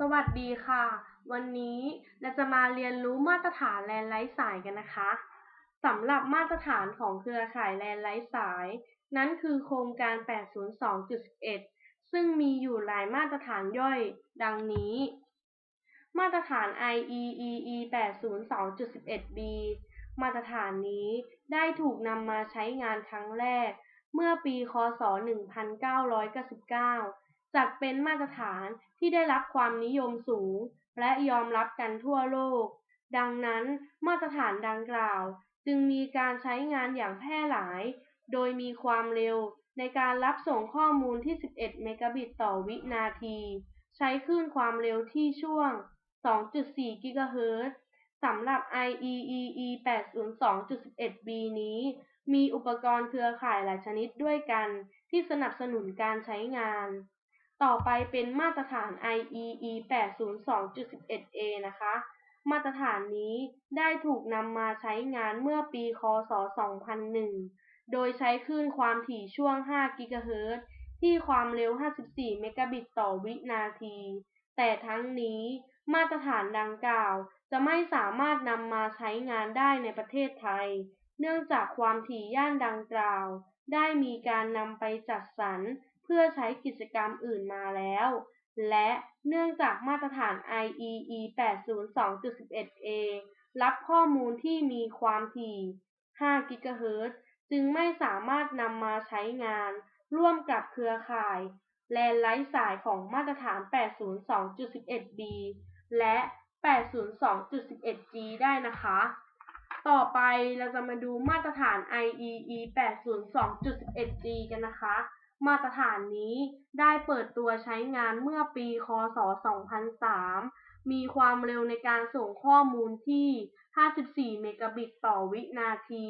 สวัสดีค่ะ วันนี้เราจะมาเรียนรู้มาตรฐานแลนไร้สายกันนะคะสำหรับมาตรฐานของเครือข่ายแลนไร้สาย นั้นคือโครงการ 802.11ซึ่งมีอยู่หลายมาตรฐานย่อย ดังนี้ มาตรฐาน IEEE 802.11b มาตรฐานนี้ได้ถูกนำมาใช้งานครั้งแรก เมื่อปี ค.ศ.1999 จัดเป็นมาตรฐานที่ได้รับความนิยมสูง และยอมรับกันทั่วโลก ดังนั้นมาตรฐานดังกล่าว จึงมีการใช้งานอย่างแพร่หลาย โดยมีความเร็วในการรับส่งข้อมูลที่ 11 เมกะบิตต่อวินาที ใช้คลื่นความเร็วที่ช่วง 2.4 กิกะเฮิรตซ์สำหรับ IEEE 802.11b นี้ มีอุปกรณ์เครือข่ายหลายชนิดด้วยกันที่สนับสนุนการใช้งาน ต่อไปเป็นมาตรฐาน IEEE 802.11a นะคะ มาตรฐานนี้ได้ถูกนำมาใช้งานเมื่อปี ค.ศ.2001 โดยใช้คลื่นความถี่ช่วง 5 กิกะเฮิรตซ์ที่ความเร็ว 54 เมกะบิตต่อวินาที แต่ทั้งนี้มาตรฐานดังกล่าวจะไม่สามารถนำมาใช้งานได้ในประเทศไทย เนื่องจากความถี่ย่านดังกล่าว ได้มีการนำไปจัดสรร เพื่อใช้กิจกรรมอื่นมาแล้ว และเนื่องจากมาตรฐาน IEEE 802.11a รับข้อมูลที่มีความถี่5กิกะเฮิรตซ์จึงไม่สามารถนำมาใช้งาน ร่วมกับเครือข่าย แลนไร้สายของมาตรฐาน 802.11b และ 802.11g ได้นะคะ ต่อไปเราจะมาดูมาตรฐาน IEEE 802.11g กันนะคะ มาตรฐานนี้ได้เปิดตัวใช้งานเมื่อปี ค.ศ.2003 มีความเร็วในการส่งข้อมูลที่ 54 เมกะบิตต่อวินาที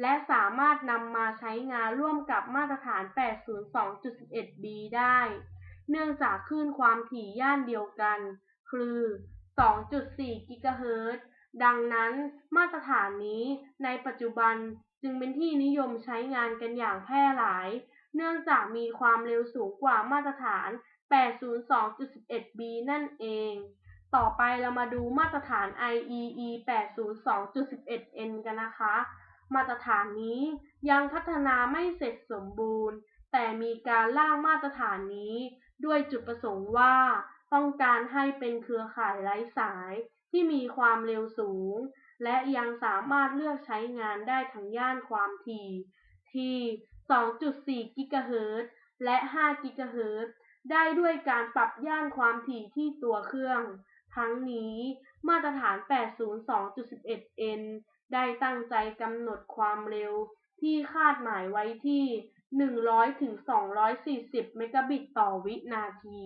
และสามารถนำมาใช้งานร่วมกับมาตรฐาน 802.11b ได้ เนื่องจากคลื่นความถี่ย่านเดียวกัน คือ 2.4 กิกะเฮิรตซ์ ดังนั้นมาตรฐานนี้ในปัจจุบันจึงเป็นที่นิยมใช้งานกันอย่างแพร่หลาย เนื่องจากมีความเร็วสูงกว่ามาตรฐาน 802.11b นั่นเอง ต่อไปเรามาดูมาตรฐาน IEEE 802.11n กันนะคะ มาตรฐานนี้ยังพัฒนาไม่เสร็จสมบูรณ์ แต่มีการร่างมาตรฐานนี้ ด้วยจุดประสงค์ว่า ต้องการให้เป็นเครือข่ายไร้สายที่มีความเร็วสูง และยังสามารถเลือกใช้งานได้ทั้งย่านความถี่ที่ 2.4 กิกะเฮิรตซ์และ 5 กิกะเฮิรตซ์ได้ด้วยการปรับย่านความถี่ที่ตัวเครื่อง ทั้งนี้มาตรฐาน 802.11n ได้ตั้งใจกำหนดความเร็วที่คาดหมายไว้ที่ 100-240 เมกะบิตต่อวินาที